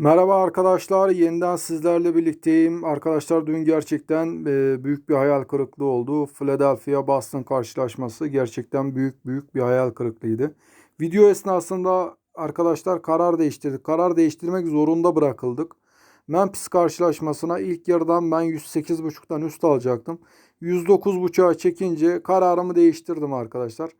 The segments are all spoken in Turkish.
Merhaba arkadaşlar, yeniden sizlerle birlikteyim. Arkadaşlar dün gerçekten e, büyük bir hayal kırıklığı oldu. Philadelphia Boston karşılaşması gerçekten büyük büyük bir hayal kırıklığıydı. Video esnasında arkadaşlar karar değiştirdik. Karar değiştirmek zorunda bırakıldık. Memphis karşılaşmasına ilk yarıdan ben 108.5'tan üst alacaktım. 109.5'a çekince kararımı değiştirdim arkadaşlar.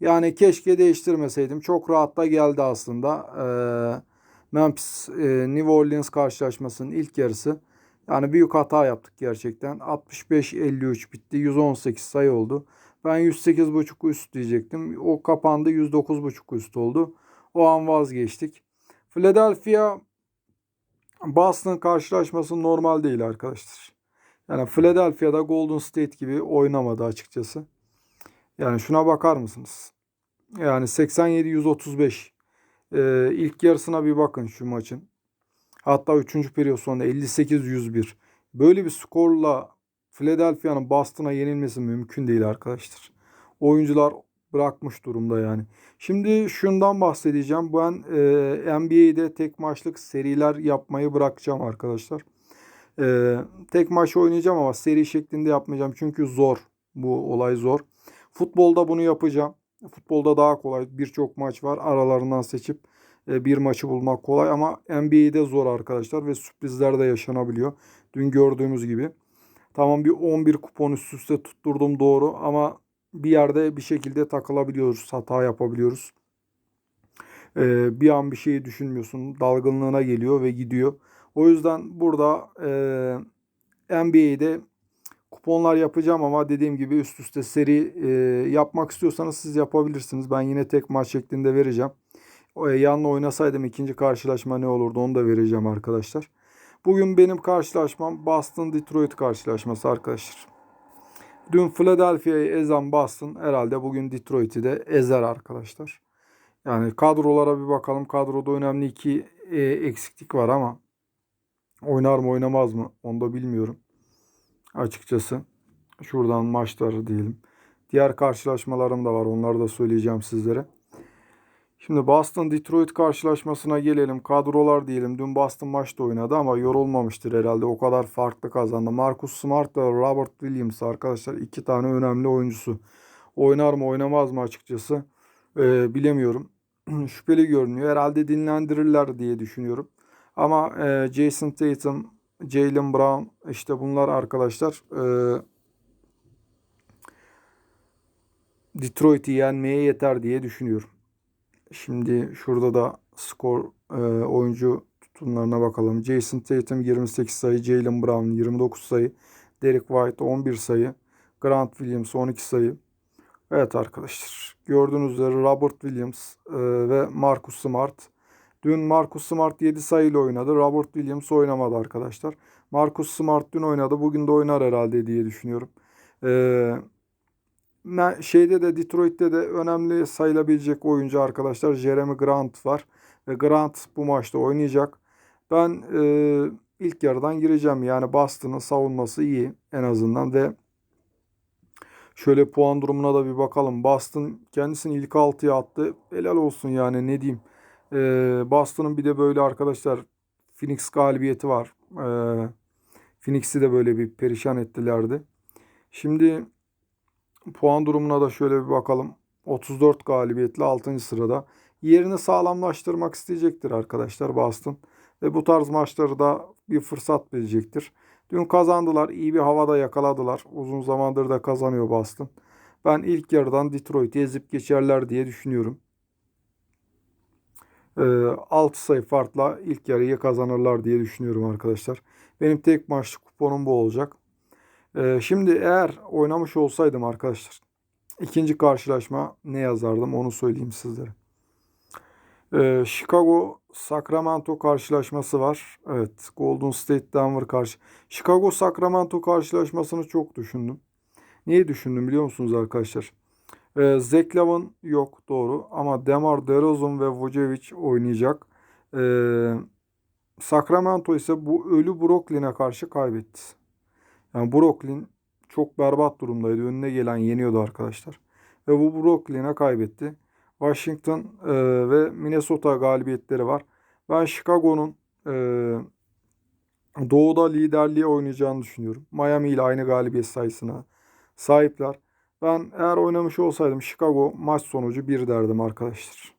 Yani keşke değiştirmeseydim. Çok rahat da geldi aslında. Eee Memphis e, New Orleans karşılaşmasının ilk yarısı. Yani büyük hata yaptık gerçekten. 65-53 bitti. 118 sayı oldu. Ben 108.5 üst diyecektim. O kapandı 109.5 üst oldu. O an vazgeçtik. Philadelphia Boston karşılaşması normal değil arkadaşlar. Yani Philadelphia'da Golden State gibi oynamadı açıkçası. Yani şuna bakar mısınız? Yani 87-135 ee, ilk yarısına bir bakın şu maçın. Hatta 3. periyot sonunda 58-101. Böyle bir skorla Philadelphia'nın Boston'a yenilmesi mümkün değil arkadaşlar. Oyuncular bırakmış durumda yani. Şimdi şundan bahsedeceğim. Ben e, NBA'de tek maçlık seriler yapmayı bırakacağım arkadaşlar. E, tek maç oynayacağım ama seri şeklinde yapmayacağım. Çünkü zor. Bu olay zor. Futbolda bunu yapacağım. Futbolda daha kolay. Birçok maç var. Aralarından seçip e, bir maçı bulmak kolay ama NBA'de zor arkadaşlar ve sürprizler de yaşanabiliyor. Dün gördüğümüz gibi. Tamam bir 11 kupon üst üste tutturdum doğru ama bir yerde bir şekilde takılabiliyoruz. Hata yapabiliyoruz. Ee, bir an bir şeyi düşünmüyorsun. Dalgınlığına geliyor ve gidiyor. O yüzden burada e, NBA'de kuponlar yapacağım ama dediğim gibi üst üste seri e, yapmak istiyorsanız siz yapabilirsiniz. Ben yine tek maç şeklinde vereceğim. E, yanına oynasaydım ikinci karşılaşma ne olurdu onu da vereceğim arkadaşlar. Bugün benim karşılaşmam Boston Detroit karşılaşması arkadaşlar. Dün Philadelphia'yı ezen Boston herhalde bugün Detroit'i de ezer arkadaşlar. Yani kadrolara bir bakalım. Kadroda önemli iki e, eksiklik var ama oynar mı oynamaz mı onu da bilmiyorum açıkçası. Şuradan maçları diyelim. Diğer karşılaşmalarım da var. Onları da söyleyeceğim sizlere. Şimdi Boston Detroit karşılaşmasına gelelim. Kadrolar diyelim. Dün Boston maçta oynadı ama yorulmamıştır herhalde. O kadar farklı kazandı. Marcus Smart ve Robert Williams arkadaşlar iki tane önemli oyuncusu. Oynar mı oynamaz mı açıkçası ee, bilemiyorum. Şüpheli görünüyor. Herhalde dinlendirirler diye düşünüyorum. Ama e, Jason Tatum Jalen Brown işte bunlar arkadaşlar e, Detroit'i yenmeye yeter diye düşünüyorum. Şimdi şurada da skor e, oyuncu tutumlarına bakalım. Jason Tatum 28 sayı, Jalen Brown 29 sayı, Derek White 11 sayı, Grant Williams 12 sayı. Evet arkadaşlar gördüğünüz üzere Robert Williams e, ve Marcus Smart Dün Marcus Smart 7 sayıyla oynadı. Robert Williams oynamadı arkadaşlar. Marcus Smart dün oynadı. Bugün de oynar herhalde diye düşünüyorum. Ee, şeyde de Detroit'te de önemli sayılabilecek oyuncu arkadaşlar Jeremy Grant var. Grant bu maçta oynayacak. Ben e, ilk yarıdan gireceğim. Yani Boston'ın savunması iyi en azından ve şöyle puan durumuna da bir bakalım. Boston kendisini ilk 6'ya attı. Helal olsun yani ne diyeyim. Boston'ın bir de böyle arkadaşlar Phoenix galibiyeti var. Ee, Phoenix'i de böyle bir perişan ettilerdi. Şimdi puan durumuna da şöyle bir bakalım. 34 galibiyetle 6. sırada. Yerini sağlamlaştırmak isteyecektir arkadaşlar Boston. Ve bu tarz maçları da bir fırsat verecektir. Dün kazandılar. iyi bir havada yakaladılar. Uzun zamandır da kazanıyor Boston. Ben ilk yarıdan Detroit'i ezip geçerler diye düşünüyorum. 6 ee, sayı farkla ilk yarıyı kazanırlar diye düşünüyorum arkadaşlar. Benim tek maçlık kuponum bu olacak. Ee, şimdi eğer oynamış olsaydım arkadaşlar ikinci karşılaşma ne yazardım onu söyleyeyim sizlere. Ee, Chicago Sacramento karşılaşması var. Evet Golden State Denver karşı. Chicago Sacramento karşılaşmasını çok düşündüm. Niye düşündüm biliyor musunuz arkadaşlar? E, Zach Lavin yok doğru ama Demar DeRozan ve Vucevic oynayacak. E, Sacramento ise bu ölü Brooklyn'e karşı kaybetti. Yani Brooklyn çok berbat durumdaydı. Önüne gelen yeniyordu arkadaşlar. Ve bu Brooklyn'e kaybetti. Washington e, ve Minnesota galibiyetleri var. Ben Chicago'nun e, Doğu'da liderliği oynayacağını düşünüyorum. Miami ile aynı galibiyet sayısına sahipler. Ben eğer oynamış olsaydım Chicago maç sonucu 1 derdim arkadaşlar.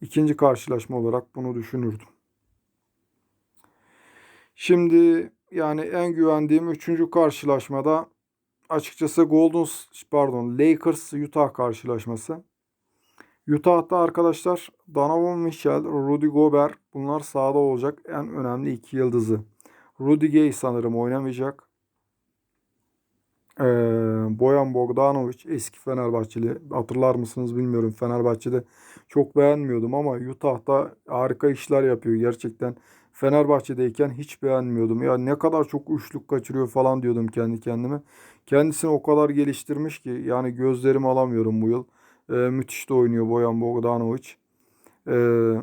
İkinci karşılaşma olarak bunu düşünürdüm. Şimdi yani en güvendiğim üçüncü karşılaşmada açıkçası Golden pardon Lakers Utah karşılaşması. Utah'ta arkadaşlar Donovan Mitchell, Rudy Gobert bunlar sahada olacak en önemli iki yıldızı. Rudy Gay sanırım oynamayacak. Ee, Boyan Bogdanovic eski Fenerbahçeli hatırlar mısınız bilmiyorum. Fenerbahçe'de çok beğenmiyordum ama Utah'ta harika işler yapıyor gerçekten. Fenerbahçe'deyken hiç beğenmiyordum. Ya ne kadar çok üçlük kaçırıyor falan diyordum kendi kendime. Kendisini o kadar geliştirmiş ki yani gözlerimi alamıyorum bu yıl. Ee, müthiş de oynuyor Boyan Bogdanovic. Ee,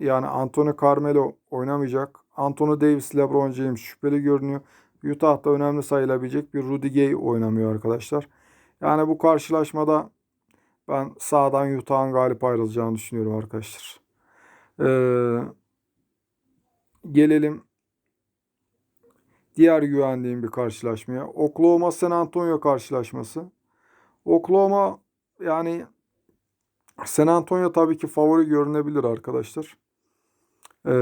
yani Anthony Carmelo oynamayacak. Anthony Davis, LeBron James şüpheli görünüyor. Utah'ta önemli sayılabilecek bir Rudy Gay oynamıyor arkadaşlar. Yani bu karşılaşmada ben sağdan Utah'ın galip ayrılacağını düşünüyorum arkadaşlar. Ee, gelelim diğer güvendiğim bir karşılaşmaya. Oklahoma San Antonio karşılaşması. Oklahoma yani San Antonio tabii ki favori görünebilir arkadaşlar. Ee,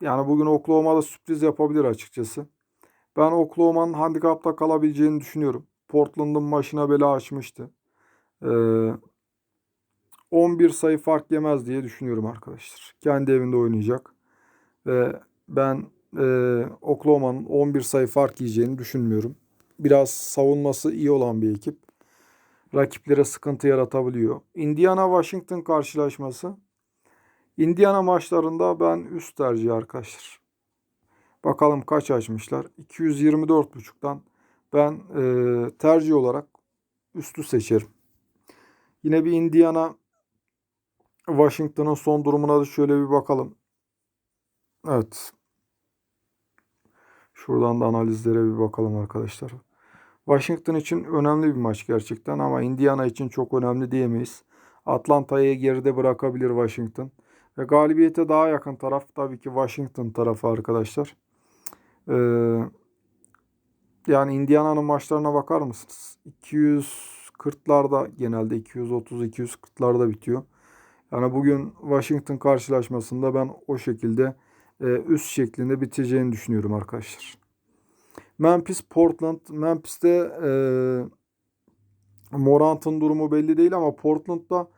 yani bugün Oklahoma'da sürpriz yapabilir açıkçası. Ben Oklahoma'nın handikapta kalabileceğini düşünüyorum. Portland'ın başına bela açmıştı. Ee, 11 sayı fark yemez diye düşünüyorum arkadaşlar. Kendi evinde oynayacak. Ve ben e, Oklahoma'nın 11 sayı fark yiyeceğini düşünmüyorum. Biraz savunması iyi olan bir ekip. Rakiplere sıkıntı yaratabiliyor. Indiana-Washington karşılaşması. Indiana maçlarında ben üst tercih arkadaşlar. Bakalım kaç açmışlar. 224.5'tan ben e, tercih olarak üstü seçerim. Yine bir Indiana Washington'ın son durumuna da şöyle bir bakalım. Evet. Şuradan da analizlere bir bakalım arkadaşlar. Washington için önemli bir maç gerçekten ama Indiana için çok önemli diyemeyiz. Atlanta'yı geride bırakabilir Washington. Ve galibiyete daha yakın taraf tabii ki Washington tarafı arkadaşlar. Ee, yani Indiana'nın maçlarına bakar mısınız? 240'larda genelde 230-240'larda bitiyor. Yani bugün Washington karşılaşmasında ben o şekilde e, üst şeklinde biteceğini düşünüyorum arkadaşlar. Memphis, Portland. Memphis'te e, Morant'ın durumu belli değil ama Portland'da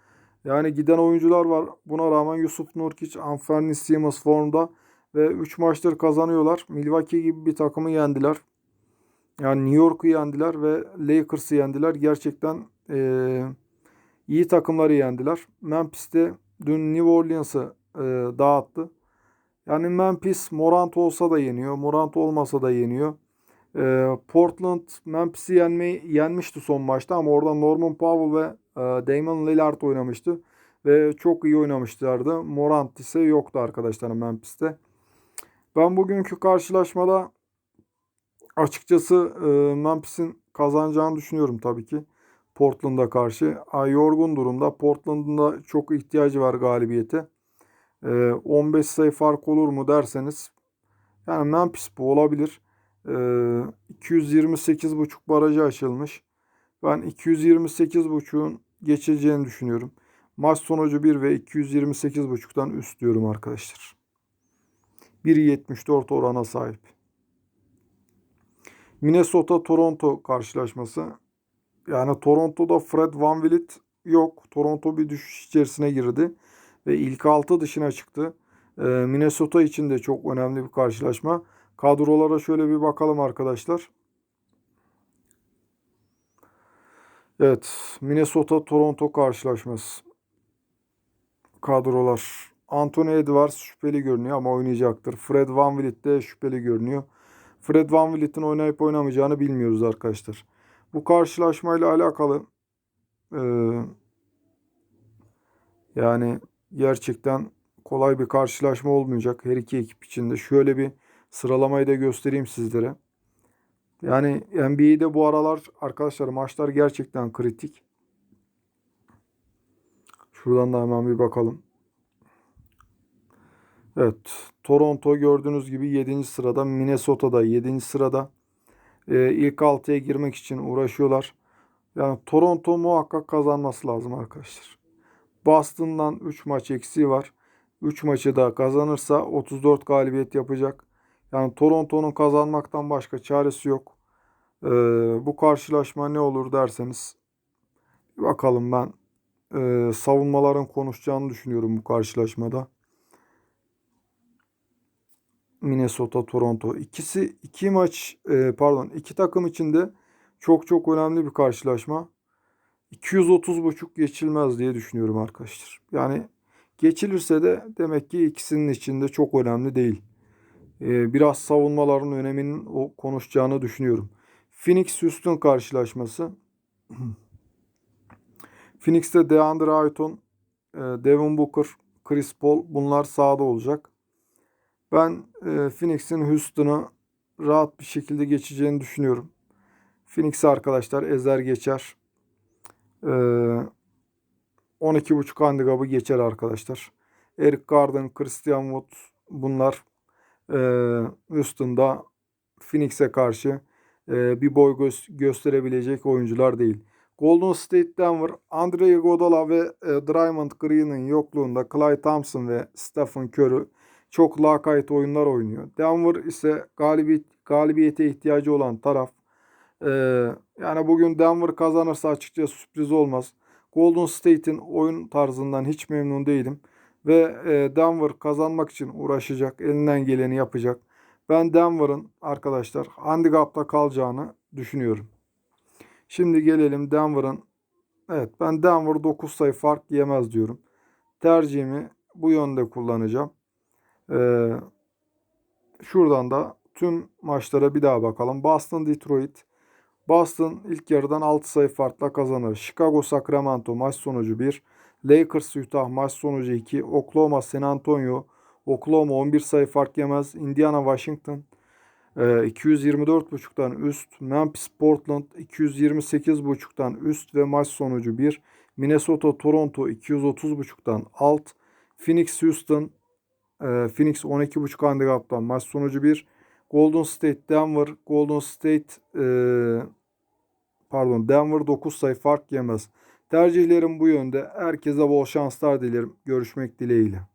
yani giden oyuncular var. Buna rağmen Yusuf Nurkic, Anferni Simmons formda ve 3 maçtır kazanıyorlar. Milwaukee gibi bir takımı yendiler. Yani New York'u yendiler ve Lakers'ı yendiler. Gerçekten e, iyi takımları yendiler. Memphis'te dün New Orleans'ı e, dağıttı. Yani Memphis Morant olsa da yeniyor. Morant olmasa da yeniyor. E, Portland Memphis'i yenmeyi yenmişti son maçta ama orada Norman Powell ve e, Damon Lillard oynamıştı. Ve çok iyi oynamışlardı. Morant ise yoktu arkadaşlar Memphis'te. Ben bugünkü karşılaşmada açıkçası e, Memphis'in kazanacağını düşünüyorum tabii ki. Portland'a karşı. Ay, yorgun durumda. Portland'ın da çok ihtiyacı var galibiyete. E, 15 sayı fark olur mu derseniz yani Memphis bu olabilir. E, 228.5 barajı açılmış. Ben 228.5'un geçeceğini düşünüyorum. Maç sonucu 1 ve 228.5'tan üst diyorum arkadaşlar. 1.74 orana sahip. Minnesota Toronto karşılaşması. Yani Toronto'da Fred Van Vliet yok. Toronto bir düşüş içerisine girdi ve ilk 6 dışına çıktı. Ee, Minnesota için de çok önemli bir karşılaşma. Kadrolara şöyle bir bakalım arkadaşlar. Evet, Minnesota Toronto karşılaşması. Kadrolar. Anthony Edwards şüpheli görünüyor ama oynayacaktır. Fred Van Vliet de şüpheli görünüyor. Fred Van Vliet'in oynayıp oynamayacağını bilmiyoruz arkadaşlar. Bu karşılaşmayla alakalı e, yani gerçekten kolay bir karşılaşma olmayacak her iki ekip için de. Şöyle bir sıralamayı da göstereyim sizlere. Yani NBA'de bu aralar arkadaşlar maçlar gerçekten kritik. Şuradan da hemen bir bakalım. Evet. Toronto gördüğünüz gibi 7. sırada. Minnesota'da 7. sırada. Ee, ilk 6'ya girmek için uğraşıyorlar. Yani Toronto muhakkak kazanması lazım arkadaşlar. Boston'dan 3 maç eksiği var. 3 maçı da kazanırsa 34 galibiyet yapacak. Yani Toronto'nun kazanmaktan başka çaresi yok. Ee, bu karşılaşma ne olur derseniz bakalım ben e, savunmaların konuşacağını düşünüyorum bu karşılaşmada. Minnesota, Toronto. İkisi iki maç e, pardon iki takım içinde çok çok önemli bir karşılaşma. 230.5 geçilmez diye düşünüyorum arkadaşlar. Yani geçilirse de demek ki ikisinin içinde çok önemli değil. E, biraz savunmaların öneminin o konuşacağını düşünüyorum. Phoenix Houston karşılaşması. Phoenix'te DeAndre Ayton, e, Devin Booker, Chris Paul bunlar sahada olacak. Ben e, Phoenix'in Houston'u rahat bir şekilde geçeceğini düşünüyorum. Phoenix arkadaşlar ezer geçer. E, 12.5 handikapı geçer arkadaşlar. Eric Garden, Christian Wood bunlar e, Houston'da Phoenix'e karşı e, bir boy gö- gösterebilecek oyuncular değil. Golden State Denver, Andre Iguodala ve e, Draymond Green'in yokluğunda Klay Thompson ve Stephen Curry çok lakayt oyunlar oynuyor. Denver ise galibiyet, galibiyete ihtiyacı olan taraf. Ee, yani bugün Denver kazanırsa açıkçası sürpriz olmaz. Golden State'in oyun tarzından hiç memnun değilim. Ve e, Denver kazanmak için uğraşacak, elinden geleni yapacak. Ben Denver'ın arkadaşlar handikapta kalacağını düşünüyorum. Şimdi gelelim Denver'ın. Evet ben Denver 9 sayı fark yemez diyorum. Tercihimi bu yönde kullanacağım. Ee, şuradan da tüm maçlara bir daha bakalım. Boston Detroit. Boston ilk yarıdan 6 sayı farkla kazanır. Chicago Sacramento maç sonucu 1. Lakers Utah maç sonucu 2. Oklahoma San Antonio. Oklahoma 11 sayı fark yemez. Indiana Washington e, 224.5'tan üst. Memphis Portland 228.5'tan üst ve maç sonucu 1. Minnesota Toronto 230.5'tan alt. Phoenix Houston e, Phoenix 12.5 handikaptan maç sonucu 1. Golden State Denver Golden State e, pardon Denver 9 sayı fark yemez. Tercihlerim bu yönde. Herkese bol şanslar dilerim. Görüşmek dileğiyle.